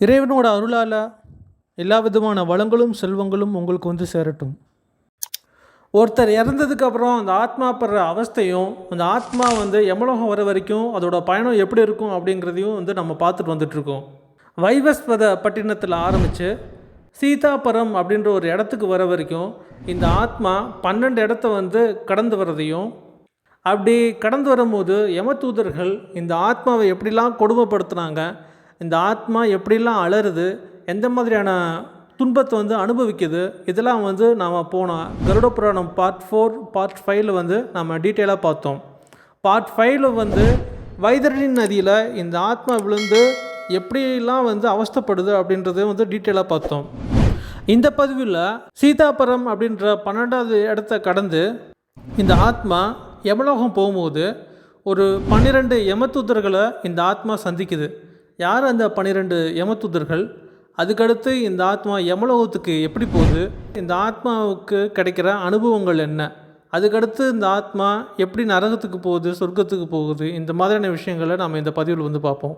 இறைவனோட அருளால் எல்லா விதமான வளங்களும் செல்வங்களும் உங்களுக்கு வந்து சேரட்டும். ஒருத்தர் இறந்ததுக்கு அப்புறம் அந்த ஆத்மா படுற அவஸ்தையும் அந்த ஆத்மா வந்து எமலோகம் வர வரைக்கும் அதோட பயணம் எப்படி இருக்கும் அப்படிங்கிறதையும் வந்து நம்ம பார்த்துட்டு வந்துட்ருக்கோம் வைவஸ்வத பட்டினத்தில் ஆரம்பித்து சீதாபுரம் அப்படின்ற ஒரு இடத்துக்கு வர வரைக்கும் இந்த ஆத்மா பன்னெண்டு இடத்த வந்து கடந்து வர்றதையும் அப்படி கடந்து வரும்போது யமதூதர்கள் இந்த ஆத்மாவை எப்படிலாம் கொடுமைப்படுத்துனாங்க இந்த ஆத்மா எப்படிலாம் அலறுது எந்த மாதிரியான துன்பத்தை வந்து அனுபவிக்குது இதெல்லாம் வந்து நாம் போன Garuda Purana part four part ஃபைவ்ல வந்து நம்ம டீட்டெயிலாக பார்த்தோம். பார்ட் ஃபைவ்ல வந்து வைதரணி நதியில் இந்த ஆத்மா விழுந்து எப்படிலாம் வந்து அவஸ்தைப்படுது அப்படின்றத வந்து டீட்டெயிலாக பார்த்தோம். இந்த பதிவில் சீதாபுரம் அப்படின்ற பன்னெண்டாவது இடத்த கடந்து இந்த ஆத்மா யமலோகம் போகும்போது ஒரு பன்னிரெண்டு யமதூதர்களை இந்த ஆத்மா சந்திக்குது. யார் அந்த பன்னிரெண்டு யமத்துதர்கள் அதுக்கடுத்து இந்த ஆத்மா யமலோகத்துக்கு எப்படி போகுது? இந்த ஆத்மாவுக்கு கிடைக்கிற அனுபவங்கள் என்ன? அதுக்கடுத்து இந்த ஆத்மா எப்படி நரகத்துக்கு போகுது சொர்க்கத்துக்கு போகுது? இந்த மாதிரியான விஷயங்களை நம்ம இந்த பதிவில் வந்து பார்ப்போம்.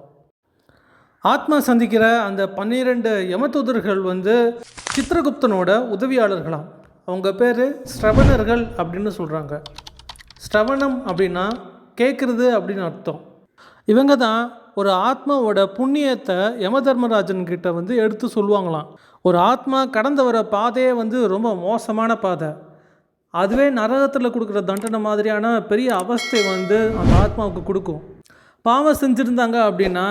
ஆத்மா சந்திக்கிற அந்த பன்னிரெண்டு யமதூதர்கள் வந்து சித்திரகுப்தனோட உதவியாளர்களாம். அவங்க பேர் ஸ்ரவணர்கள் அப்படின்னு சொல்கிறாங்க ஸ்ரவணம் அப்படின்னா கேட்குறது அப்படின்னு அர்த்தம். இவங்க தான் ஒரு ஆத்மாவோட புண்ணியத்தை யம தர்மராஜன் கிட்ட வந்து எடுத்து சொல்லுவாங்களாம். ஒரு ஆத்மா கடந்து வர பாதையே வந்து ரொம்ப மோசமான பாதை. அதுவே நரகத்தில் கொடுக்குற தண்டனை மாதிரியான பெரிய அவஸ்தை வந்து அந்த ஆத்மாவுக்கு கொடுக்கும். பாவம் செஞ்சுருந்தாங்க அப்படின்னா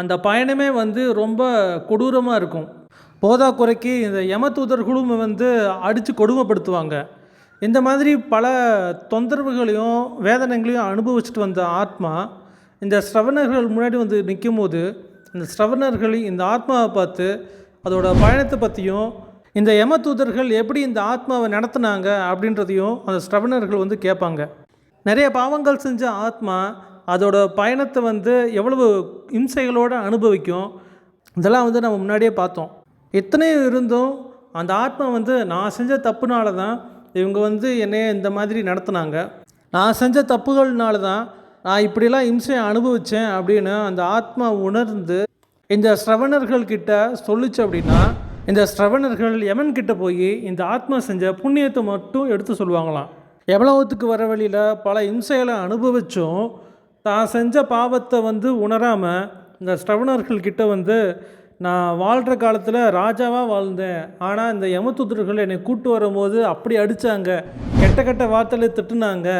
அந்த பயணமே வந்து ரொம்ப கொடூரமாக இருக்கும். போதா குறைக்கு இந்த யமதூதர்களும் வந்து அடித்து கொடுமைப்படுத்துவாங்க. இந்த மாதிரி பல தொந்தரவுகளையும் வேதனைகளையும் அனுபவிச்சுட்டு வந்த ஆத்மா இந்த ஸ்ரவணர்கள் முன்னாடி வந்து நிற்கும் போது இந்த ஸ்ரவணர்கள் இந்த ஆத்மாவை பார்த்து அதோட பயணத்தை பற்றியும் இந்த யமதூதர்கள் எப்படி இந்த ஆத்மாவை நடத்துனாங்க அப்படின்றதையும் அந்த ஸ்ரவணர்கள் வந்து கேட்பாங்க. நிறைய பாவங்கள் செஞ்ச ஆத்மா அதோட பயணத்தை வந்து எவ்வளவு இம்சைகளோடு அனுபவிக்கும் இதெல்லாம் வந்து நம்ம முன்னாடியே பார்த்தோம். எத்தனையோ இருந்தும் அந்த ஆத்மா வந்து நான் செஞ்ச தப்புனால தான் இவங்க வந்து என்னைய இந்த மாதிரி நடத்துனாங்க. நான் செஞ்ச தப்புகள்னால தான் நான் இப்படிலாம் இம்சையை அனுபவித்தேன் அப்படின்னு அந்த ஆத்மா உணர்ந்து இந்த ஸ்ரவணர்கள் சொல்லிச்சு அப்படின்னா இந்த ஸ்ரவணர்கள் யமன் கிட்ட போய் இந்த ஆத்மா செஞ்ச புண்ணியத்தை மட்டும் எடுத்து சொல்லுவாங்களாம். எவ்வளவுத்துக்கு வர வழியில் பல இம்சைகளை அனுபவிச்சும் தான் செஞ்ச பாவத்தை வந்து உணராமல் இந்த ஸ்ரவணர்கள் கிட்ட வந்து நான் வாழ்கிற காலத்தில் ராஜாவாக வாழ்ந்தேன். ஆனால் இந்த யமதுதர்கள் என்னை கூட்டு வரும்போது அப்படி அடித்தாங்க கெட்ட கெட்ட வார்த்தையில் திட்டுனாங்க.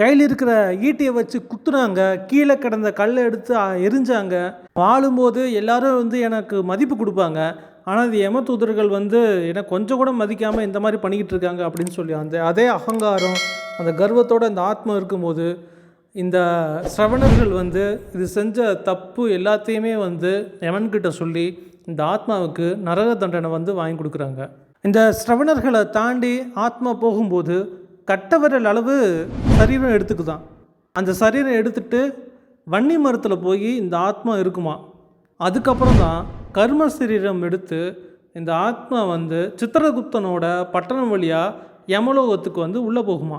கையில் இருக்கிற ஈட்டியை வச்சு குத்துனாங்க. கீழே கிடந்த கல்லை எடுத்து எரிஞ்சாங்க. வாழும்போது எல்லாரும் வந்து எனக்கு மதிப்பு கொடுப்பாங்க. ஆனால் இந்த யமதூதர்கள் வந்து என்னை கொஞ்சம் கூட மதிக்காமல் இந்த மாதிரி பண்ணிக்கிட்டு இருக்காங்க அப்படின்னு சொல்லி அந்த அதே அகங்காரம் அந்த கர்வத்தோட அந்த ஆத்மா இருக்கும்போது இந்த சிரவணர்கள் வந்து இது செஞ்ச தப்பு எல்லாத்தையுமே வந்து யமன்கிட்ட சொல்லி இந்த ஆத்மாவுக்கு நரக தண்டனை வந்து வாங்கி கொடுக்குறாங்க. இந்த சிரவணர்களை தாண்டி ஆத்மா போகும்போது கட்ட விரல் அளவு சரீரம் எடுத்துக்குதான். அந்த சரீரம் எடுத்துட்டு வன்னி மரத்தில் போய் இந்த ஆத்மா இருக்குமா? அதுக்கப்புறம் தான் கர்ம சரீரம் எடுத்து இந்த ஆத்மா வந்து சித்திரகுப்தனோட பட்டணம் வழியாக யமலோகத்துக்கு வந்து உள்ளே போகுமா?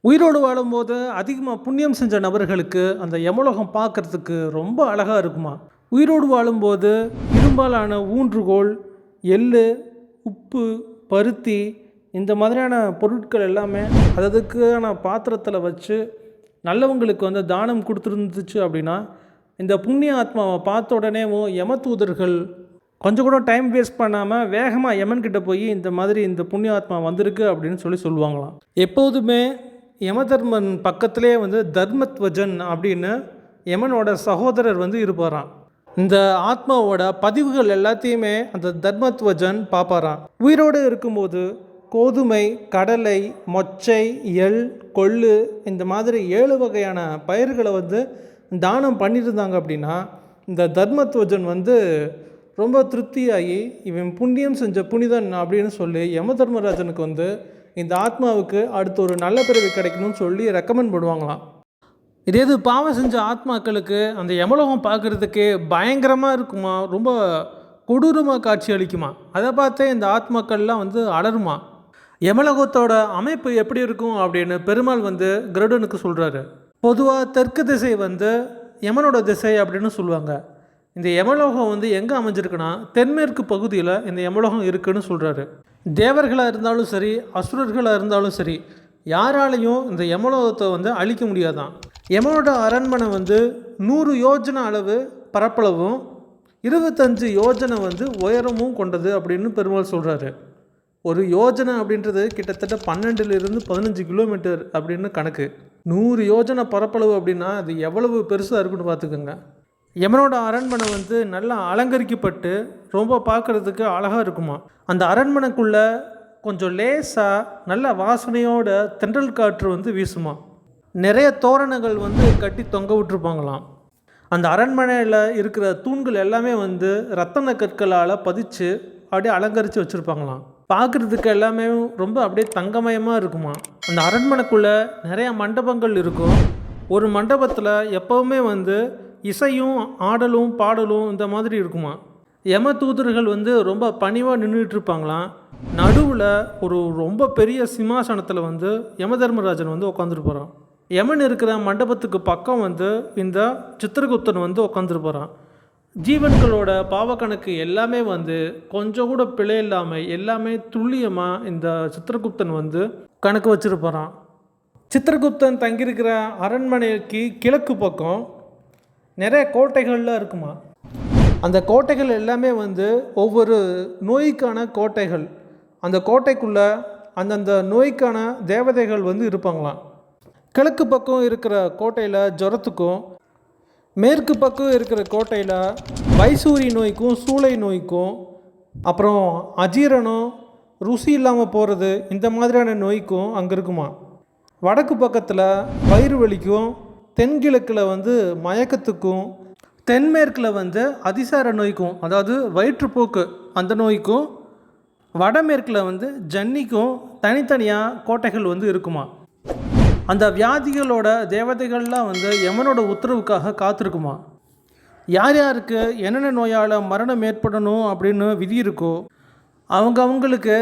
உயிரோடு வாழும்போது அதிகமாக புண்ணியம் செஞ்ச நபர்களுக்கு அந்த யமலோகம் பார்க்கறதுக்கு ரொம்ப அழகாக இருக்குமா? உயிரோடு வாழும்போது இரும்பாலான ஊன்றுகோல் எள் உப்பு பருத்தி இந்த மாதிரியான பொருட்கள் எல்லாமே அததுக்கான பாத்திரத்தில் வச்சு நல்லவங்களுக்கு வந்து தானம் கொடுத்துருந்துச்சு அப்படின்னா இந்த புண்ணிய ஆத்மாவை பார்த்த உடனேவும் யமதூதர்கள் கொஞ்சம் கூட டைம் வேஸ்ட் பண்ணாமல் வேகமாக யமன்கிட்ட போய் இந்த மாதிரி இந்த புண்ணிய ஆத்மா வந்திருக்கு அப்படின்னு சொல்லி சொல்லுவாங்களாம். எப்போதுமே யமதர்மன் பக்கத்திலே வந்து தர்மத்வஜன் அப்படின்னு யமனோட சகோதரர் வந்து இருப்பாராம். இந்த ஆத்மாவோட பதிவுகள் எல்லாத்தையுமே அந்த தர்மத்வஜன் பார்ப்பாராம். உயிரோடு இருக்கும்போது கோதுமை கடலை மொச்சை எள் கொள்ளு இந்த மாதிரி ஏழு வகையான பயிர்களை வந்து தானம் பண்ணியிருந்தாங்க அப்படின்னா இந்த தர்மத்வஜன் வந்து ரொம்ப திருப்தியாகி இவன் புண்ணியம் செஞ்ச புனிதன் அப்படின்னு சொல்லி யம தர்மராஜனுக்கு வந்து இந்த ஆத்மாவுக்கு அடுத்து ஒரு நல்ல பிறவி கிடைக்கணும்னு சொல்லி ரெக்கமெண்ட் பண்ணுவாங்களாம். இதே இது பாவம் செஞ்ச ஆத்மாக்களுக்கு அந்த யமலோகம் பார்க்குறதுக்கு பயங்கரமாக இருக்குமா? ரொம்ப கொடூரமாக காட்சி அளிக்குமா? அதை பார்த்தே இந்த ஆத்மாக்கள்லாம் வந்து அலருமா? யமலோகத்தோட அமைப்பு எப்படி இருக்கும் அப்படின்னு பெருமாள் வந்து கருடனுக்கு சொல்கிறாரு பொதுவாக தெற்கு திசை வந்து யமனோட திசை அப்படின்னு சொல்லுவாங்க. இந்த யமலோகம் வந்து எங்கே அமைஞ்சிருக்குன்னா தென்மேற்கு பகுதியில் இந்த யமலோகம் இருக்குன்னு சொல்கிறாரு தேவர்களாக இருந்தாலும் சரி அசுரர்களாக இருந்தாலும் சரி யாராலையும் இந்த யமலோகத்தை வந்து அழிக்க முடியாதான். யமனோட அரண்மனை வந்து நூறு யோஜனை அளவு பரப்பளவும் இருபத்தஞ்சு யோஜனை வந்து உயரமும் கொண்டது அப்படின்னு பெருமாள் சொல்கிறாரு ஒரு யோஜனை அப்படின்றது கிட்டத்தட்ட பன்னெண்டுலேருந்து பதினஞ்சு கிலோமீட்டர் அப்படின்னு கணக்கு. நூறு யோஜனை பரப்பளவு அப்படின்னா அது எவ்வளவு பெருசாக இருக்குன்னு பார்த்துக்கோங்க. யமனோட அரண்மனை வந்து நல்லா அலங்கரிக்கப்பட்டு ரொம்ப பார்க்குறதுக்கு அழகாக இருக்குமா. அந்த அரண்மனைக்குள்ளே கொஞ்சம் லேசாக நல்ல வாசனையோட தென்றல் காற்று வந்து வீசுமா. நிறைய தோரணங்கள் வந்து கட்டி தொங்க விட்டுருப்பாங்களாம். அந்த அரண்மனையில் இருக்கிற தூண்கள் எல்லாமே வந்து ரத்தன கற்களால் பதிச்சு அப்படியே அலங்கரித்து வச்சுருப்பாங்களாம். பார்க்குறதுக்கு எல்லாமே ரொம்ப அப்படியே தங்கமயமாக இருக்குமா? அந்த அரண்மனைக்குள்ளே நிறையா மண்டபங்கள் இருக்கும். ஒரு மண்டபத்தில் எப்போவுமே வந்து இசையும் ஆடலும் பாடலும் இந்த மாதிரி இருக்குமா? யம தூதர்கள் வந்து ரொம்ப பணிவாக நின்றுட்டு இருப்பாங்களாம். நடுவில் ஒரு ரொம்ப பெரிய சிம்மாசனத்தில் வந்து யம தர்மராஜன் வந்து உட்காந்துட்டு யமன் இருக்கிற மண்டபத்துக்கு பக்கம் வந்து இந்த சித்திரகுப்தன் வந்து உட்காந்துட்டு போகிறான் ஜீவன்களோட பாவக்கணக்கு எல்லாமே வந்து கொஞ்சம் கூட பிழை இல்லாமல் எல்லாமே துல்லியமாக இந்த சித்திரகுப்தன் வந்து கணக்கு வச்சுருப்பாரான் சித்திரகுப்தன் தங்கியிருக்கிற அரண்மனைக்கு கிழக்கு பக்கம் நிறைய கோட்டைகள்லாம் இருக்குமா? அந்த கோட்டைகள் எல்லாமே வந்து ஒவ்வொரு நோய்க்கான கோட்டைகள். அந்த கோட்டைக்குள்ளே அந்தந்த நோய்க்கான தேவதைகள் வந்து இருப்பாங்களாம். கிழக்கு பக்கம் இருக்கிற கோட்டையில் ஜுரத்துக்கும் மேற்கு பக்கம் இருக்கிற கோட்டையில் வைசூரி நோய்க்கும் சூளை நோய்க்கும் அப்புறம் அஜீரணம் ருசி இல்லாமல் போகிறது இந்த மாதிரியான நோய்க்கும் அங்கே இருக்குமா? வடக்கு பக்கத்தில் வயிறு வலிக்கும் தென்கிழக்கில் வந்து மயக்கத்துக்கும் தென்மேற்கில் வந்து அதிசார நோய்க்கும் அதாவது வயிற்றுப்போக்கு அந்த நோய்க்கும் வடமேற்கில் வந்து ஜன்னிக்கும் தனித்தனியாக கோட்டைகள் வந்து இருக்குமா? அந்த வியாதிகளோட தேவதைகள்லாம் வந்து யமனோட உத்தரவுக்காக காத்திருக்குமா? யார் யாருக்கு என்னென்ன நோயால் மரணம் ஏற்படணும் அப்படின்னு விதி இருக்கோ அவங்க அவங்களுக்கு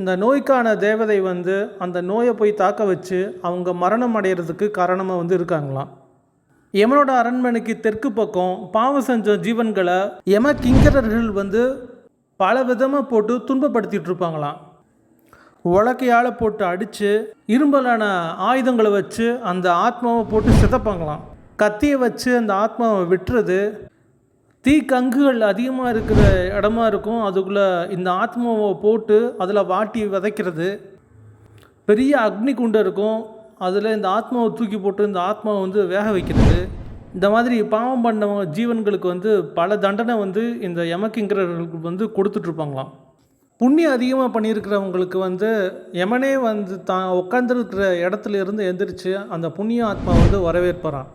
இந்த நோய்க்கான தேவதை வந்து அந்த நோயை போய் தாக்க வச்சு அவங்க மரணம் அடைகிறதுக்கு காரணமாக வந்து இருக்காங்களாம். யமனோட அரண்மனைக்கு தெற்கு பக்கம் பாவம் செஞ்ச ஜீவன்களை யம கிங்கரர்கள் வந்து பல விதமாக போட்டு துன்பப்படுத்திட்டு இருப்பாங்களாம். உலக்கையால் போட்டு அடித்து இரும்பலான ஆயுதங்களை வச்சு அந்த ஆத்மாவை போட்டு சிதப்பாங்களாம். கத்தியை வச்சு அந்த ஆத்மாவை விட்டுறது தீ கங்குகள் அதிகமாக இருக்கிற இடமா இருக்கும். அதுக்குள்ளே இந்த ஆத்மாவை போட்டு அதில் வாட்டி விதைக்கிறது. பெரிய அக்னி குண்டை இருக்கும். அதில் இந்த ஆத்மாவை தூக்கி போட்டு இந்த ஆத்மாவை வந்து வேக வைக்கிறது. இந்த மாதிரி பாவம் பண்ண ஜீவன்களுக்கு வந்து பல தண்டனை வந்து இந்த யமக்கிங்கிறர்களுக்கு வந்து கொடுத்துட்ருப்பாங்களாம் புண்ணியம் அதிகமாக பண்ணியிருக்கிறவங்களுக்கு வந்து எமனே வந்து தான் உட்காந்துருக்கிற இடத்துல இருந்து எந்திரிச்சு அந்த புண்ணிய ஆத்மா வந்து வரவேற்பறான்.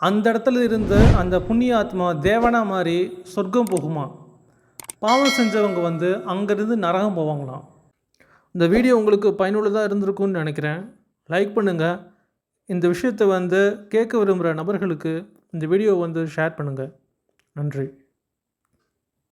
அந்த இடத்துல இருந்து அந்த புண்ணிய ஆத்மா தேவனா மாதிரி சொர்க்கம் போகுமா? பாவம் செஞ்சவங்க வந்து அங்கேருந்து நரகம் போவாங்களாம். இந்த வீடியோ உங்களுக்கு பயனுள்ளதாக இருந்திருக்கும்னு நினைக்கிறேன். லைக் பண்ணுங்கள் இந்த விஷயத்தை வந்து கேட்க விரும்புகிற நபர்களுக்கு இந்த வீடியோ வந்து ஷேர் பண்ணுங்கள் நன்றி.